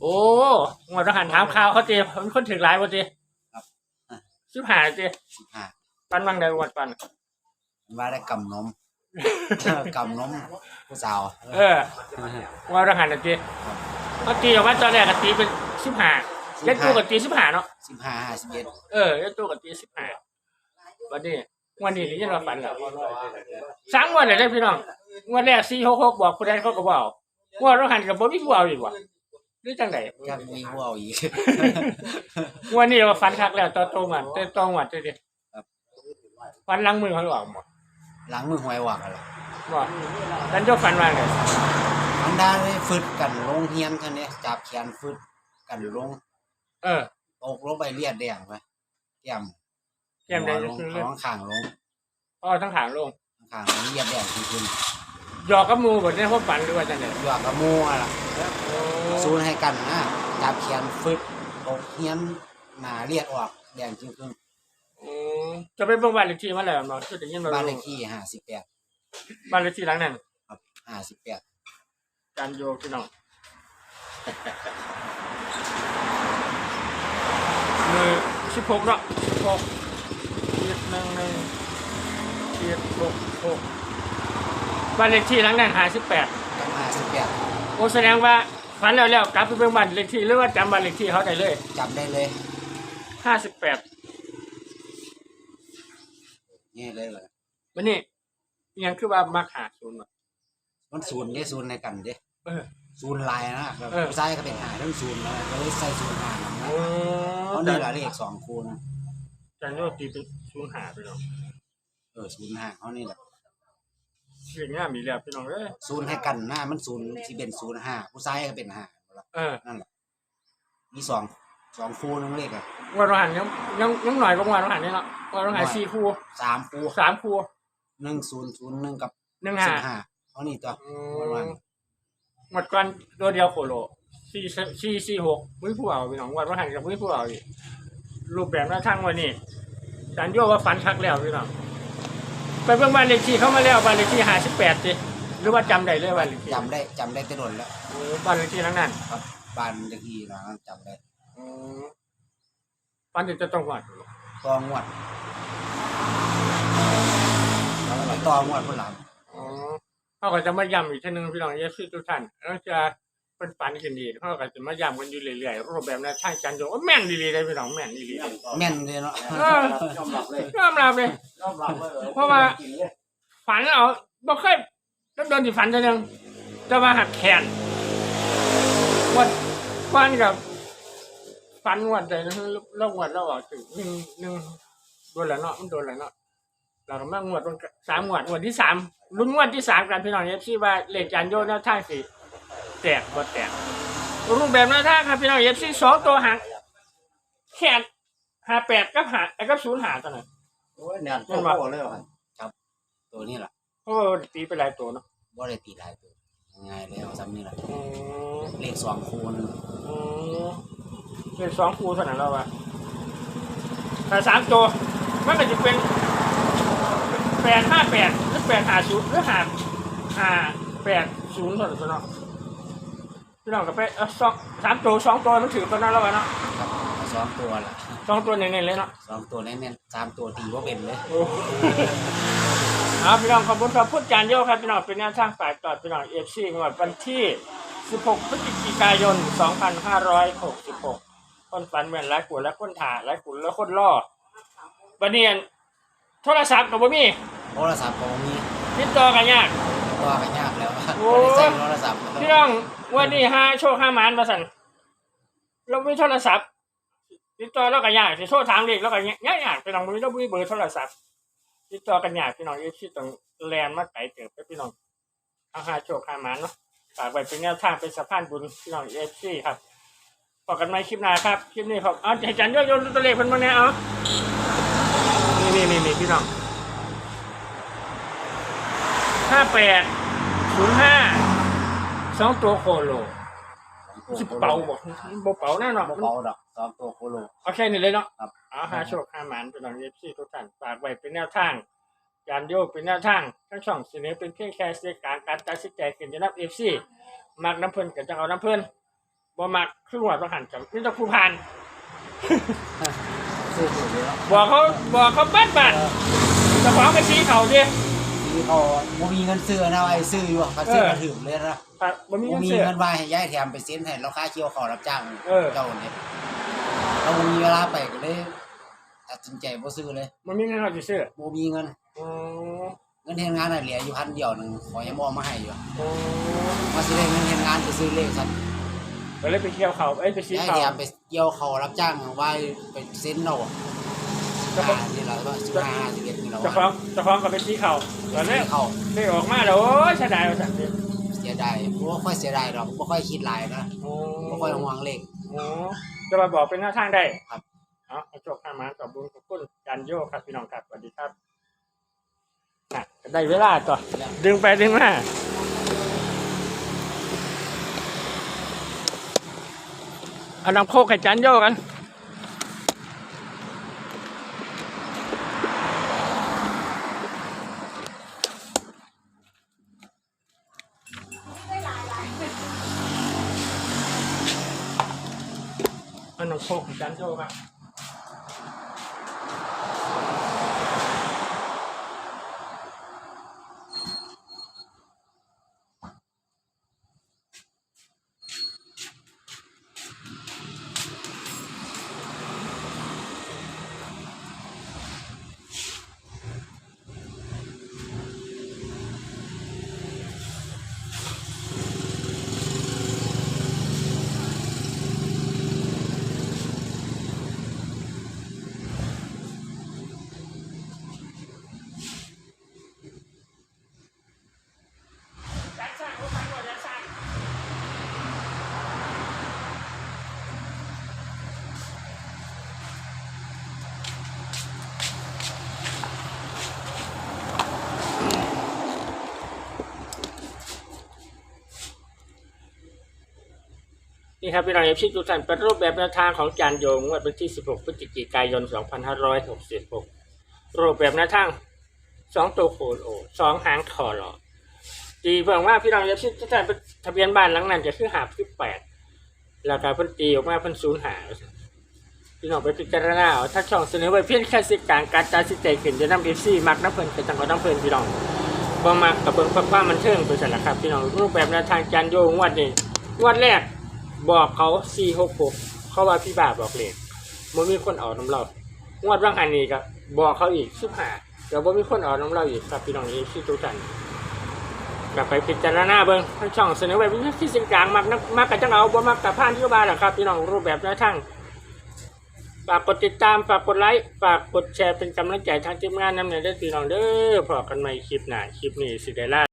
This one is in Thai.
โอ้งวดทหารถามข่าวเขาจีมันคนถึงหลายบ่จีครับอะสิบหาจีสิบห้าปันวังใดวันปัน ว่าได้กำนม กำนมผู้สาวเอองวดทหารน่ะจีเขาตีออกมาตอนแรกก็ตีเป็นสิบหาเล่นตัวกับตีสิบหาเนาะ สิบห้าห้าสิบเอ็ดเออเล่นตัวกับตีสิบหาวันนี้วันนี้นี่เราฝันแล้วสามงวันเลยได้อพี่น้องงวันแรกสี่หกหกบอกผู้ใดเขาก็บอกง วดทหารกับบ่มีผู้เอาอีกว่ะหรือจังไดอยากมีผู้เอาอีกงวันนี้ว่าฝันคักแล้วต่อตรงอะต่อตรงอะจีครับฝันหลังมือเขาบอกหมดหลังมือหวยหวักอะไรบอกฉันจะฝันว่าไงมันได้เลยฟึดกันลงเฮียนคันนี้จับแขนฟึดกันลงเออตกลงไปเลียดแดงไปแก้มแก้มแดงหัวลงคือเลยท้องข้างลงพ่อทั้งขางลงข้างลงเลียดแดงขึ้น หยอกกับหมูบนนี้พวกฝันหรือว่าจังไดๆหยอกกับหมูอะล่ะซูนให้กันนะจับแขนฟึดตกเฮียนหนาเลียดออกแดงจึงครึ่งอืมจะไปเบิ่งบ้านเลขที่มาแล้วเนาะคือได้ยินมาบ้านเลขที่ห้าสิบแปดบ้านเลขที่หลังนั้นครับห้าสิบแปดการโยกพี่น้องมือสิบหกเนาะสิบหกเจ็ดหนึ่งหนึ่งเจ็ดหกหก บ้านเลขที่หลังนั้นหาสิบแปดกับห้าสิบแปดโอ้แสดงว่าฝันแล้วแล้วกลับไปเบิ่งบ้านเลขที่หรือว่าจำบ้านเลขที่เขาได้เลยจำได้เลยห้าสิบแปดนี่เลยเลยวันนี้อิหยังคือว่ามักหาศูนย์วะมันศูนย์เด้ศูนย์ในกันเด้เออ ศูนย์ลายนะแบบเออผู้ชายก็เป็นหาเรื่องศูนย์นะก็เลยใส่ศูนย์หานะโอ้เพราะนี่ละเลขสองคูณจันโยตีเป็นศูนย์หาไปเนาะเออศูนย์ห้าเขานี่แหละ เรื่องนี้มีแล้วพี่น้องเอ้ยศูนย์ให้กันหน้ามันศูนย์ที่เป็นศูนย์ห้าผู้ชายก็เป็นห้าเออนั่นแหละมีสองสองคูนึงเลขอะวันวันยังยังยังหน่อยกว่าวันวันนี่เนาะวันวันสี่คู่สามคูสามคู่หนึ่งศูนย์ศูนย์หนึ่งกับหนึ่งศูหานย์ห้าเขานี่ตัวอืวันวันมหมดก่อนตัวเดียวโคโลสี่สี่สี่หกมือผู้เอาพี่น้องวันวันหันกับมือผู้เอาอีกรูปแบบหน้าทางวันนี้จันโยว่าฝันคักแล้วพี่น้อง ไปเบิ่งบ้านเลขที่เขามาแล้วบ้านเลขที่ห้าสิบแปดสิหรือว่าจำได้เลยบ้านเลขที่จำได้จำได้แตะดนแล้วโอ้บ้านเลขที่หลังนั้นครับบ้านเลขที่นะจำได้อืมปันเดี๋ยวจะต้องก่อนตองวดแล้วก็ตองวดคนหลัง อ๋อเขาก็จะมาย้ำอีกทีหนึงพี่น้องเยสทุกท่านแล้วจะ เป็นปันกันดีเขาก็จะมาย้ำกันอยู่เรื่อยๆรูปแบบนั้นทางจันโยก็แม่นดีๆเลยพี่น้องแม่นดีๆเลยแม่นเลยเนาะเออ ยอมรับเลยยอมรับเลย ยอมรับเลยเพราะว่า ฝันเอาบ่เคยแล้วโดนที่ฝันเท่านึงจะมาหักแขนวันวันกับฝันวันใดนะแล้ววันเราออกถึงหนึ่งหนึ่งโดนแล้วเนาะมันโดนแล้วเนาะเราก็มางวดวันสามงวดงวดที่สามลุ้นงวดที่สามกันพี่น้องเอฟซีว่าเลขจานโยนแนวทางสิ แตกบ่แตกรูปแบบแนวทางครับพี่น้องเอฟซีสองตัวหางแขนหาแปดกับหาไอ้กับศูนย์หาตัวนั้นโอ้ยเนี่ยโตโตเลยว่ะตัวนี้แหละโอ้ตีไปหลายตัวเนาะบ่ได้ตีหลายตัวง่ายแล้วซ้ำนี่แหละอืมเลขสองคูณอืมเป็นสองคูเท่านั้นแล้ววะแต่สามตัวมันก็จะเป็นแปดห้าแปดหรือแปดห้าศูนย์หรือห้าห้าแปดศูนย์เท่านั้นตัวเนาะ พี่น้องกับไปเออสองสามตัวสองตัวมันถือกันนั่นแล้ววะเนาะครับสองตัวละสองตัวเน้นๆเลยเนาะสองตัวแน่นๆสามตัวตีว่าเป็นเลยโอ้เอาพี่น้องขอบคุณครับพูดจานโยกครับพี่น้องเป็นแนวทางฝ่ายต่อพี่น้องเอฟซีงวดวันที่ 16 พฤศจิกายน 2566คนฝันเหมือนหลายกุและคนถ่าหลายกุและคนล่อบันเนียนโทรศัพท์กับบ่มีโทรศัพท์ก็บ่มีติดต่อกันยาก ตัวก็ยากแล้ว โอ้บ่ได้ใช้โทรศัพท์พี่น้องวันนี้ห้าโชคห้าหมานมาสั่นเราไม่โทรศัพท์ติดต่อแล้วก็ยากสิโทรถามเด็กแล้วก็ยากยากพี่น้องบ่มีเราบ่มีเบอร์โทรศัพท์ติดต่อกันยากพี่น้องเอฟซีต้องแลนมาไกลเกิดไปพี่น้องเอาห้าโชคห้าหมานเนาะฝากไว้เป็นแนวทางเป็นสะพานบุญพี่น้องเอฟซีครับพบกันใหม่คลิปหน้าครับคลิปนี้ครับเอาให้จันโยโยนตัวเลขเพิ่นมาแน่เอานี่นี่นี่นี่พี่น้องห้าแปด ศูนย์ห้าสองตัวโคโลสิเป่าบอกบ่เป่าแน่นอนบ่เบาดอกสองตัวโคโลเอาแค่นี้เลยเนาะครับเอาหาโชคหาหมานเป็นหลังเอฟซีทุกท่านฝากไว้เป็นแนวทางการโยกเป็นแนวทางทั้งช่องเสนอเป็นเพียงแค่เสียการการตัดสินใจขึ้นจะนับเอฟซีมักน้ำเพิ่นก็จะเอาน้ำเพิ่นบ่มักคือหัวประหันกับนี่ต้องผู้พันซื้ออยู่แล้วบอกเขาบอกเขาบ้านบ้านเจะของไปชี้เขาดิ ที่เขาบ่มีเงินซื้อนะไอ้ซื้ออยู่เขาซื้อมาถึงเลยนะครับบ่มีบ่เงินมีเสือเงินว่าให้ย้ายแถมไปเซ็นให้เราค่าเกี่ยวขอรับจ้างเออ เจ้าเนี่ยเราบ่มีเวลาไปก็เลยตัดสินใจบ่ซื้อเลยบ่มีเงินเขาจะซื้อบ่มีเงิน อ๋อเงินเฮ็ดงานน่ะเหลืออยู่พันเดียวหนึงขอยังบ่เอามาให้อยู่อ๋อมาสิได้เงินเฮ็ดงานไปซื้อเลขซั่นก็เลยไปเกี่ยวเขาเอ้ยไปชี้ย้ายเขาแถมไปเกี่ยวขอรับจ้างว่าไปเซ็นเอาอ่านี่ล่ะว่า15 11นี่ล่ะเจะของเจะของก็ไปชี้เขาตอนนี้เขาได้ออกมาแล้วโอ้ยเสียดายว่าจังซี่เสียดายบ่ค่อยเสียดายดอกบ่ค่อยคิดหลายนะอ๋อบ่ค่อยห่วงเลขอ๋อจะมาบอกเป็นหน้าทางได้ครับเอาเอาจบข้ามาขอบคุณขอบคุณจันโยครับพี่น้องครับสวัสดีครับน่ะได้เวลาต่อดึงไปดึงมาเอาน้ำโคกให้จันโยกัน นมโคกของจันโยกันสร้างรถไฟก่อนจันสร้าง นี่ครับพี่น้องเอฟซีทุกท่านเป็นรูปแบบแนวทางของจานโยงวดวันที่ 16 พฤศจิกายน 2566 รูปแบบแนวทางสองตัวโคโลสองหางคอรอตีเบิ่งว่าพี่น้องเอฟซีทุกท่านเป็นทะเบียนบ้านหลังนั้นจะคือหาที่แปดแล้วก็เพิ่นตีออกมาเพิ่นศูนย์หาพี่น้องไปพิจารณาเอาถ้าช่องเสนอไว้เพียงแค่สิทธิ์การการตัดสินใจขึ้นจะนำเอฟซีมักน้ำเพิ่นเป็นจังหวัดน้ำเพิ่นพี่น้องบ่มักกับเบิ่งความมันเทิงไปสั่นละครับพี่น้องรูปแบบแนวทางจานโยงวดนี้งวดแรก บอกเขาสี่หกหกเขาว่าพี่บาบอกเลขมันมีคนเอาน้ำเรางวดว่างอันนี้ก็บอกเขาอีกสิบห้าเดี๋ยวบ่มีคนเอาน้ำเราอีกครับพี่น้องนี้ที่ทุกท่านกลับไปพิจารณาเบิ้งทั้งช่องเสนอไว้เป็นที่สิ่งกลางมากนักมากกับจังเอาบ่มากกับผ่านที่บ้านแหละครับ พี่น้องรูปแบบแนวทางฝากกดติดตามฝากกดไลค์ฝากกดแชร์เป็นกำลังใจทางทีมงานนำเนินได้พี่น้องเด้อพอกันใหม่คลิปหน้าคลิปนี้สิได้ล่า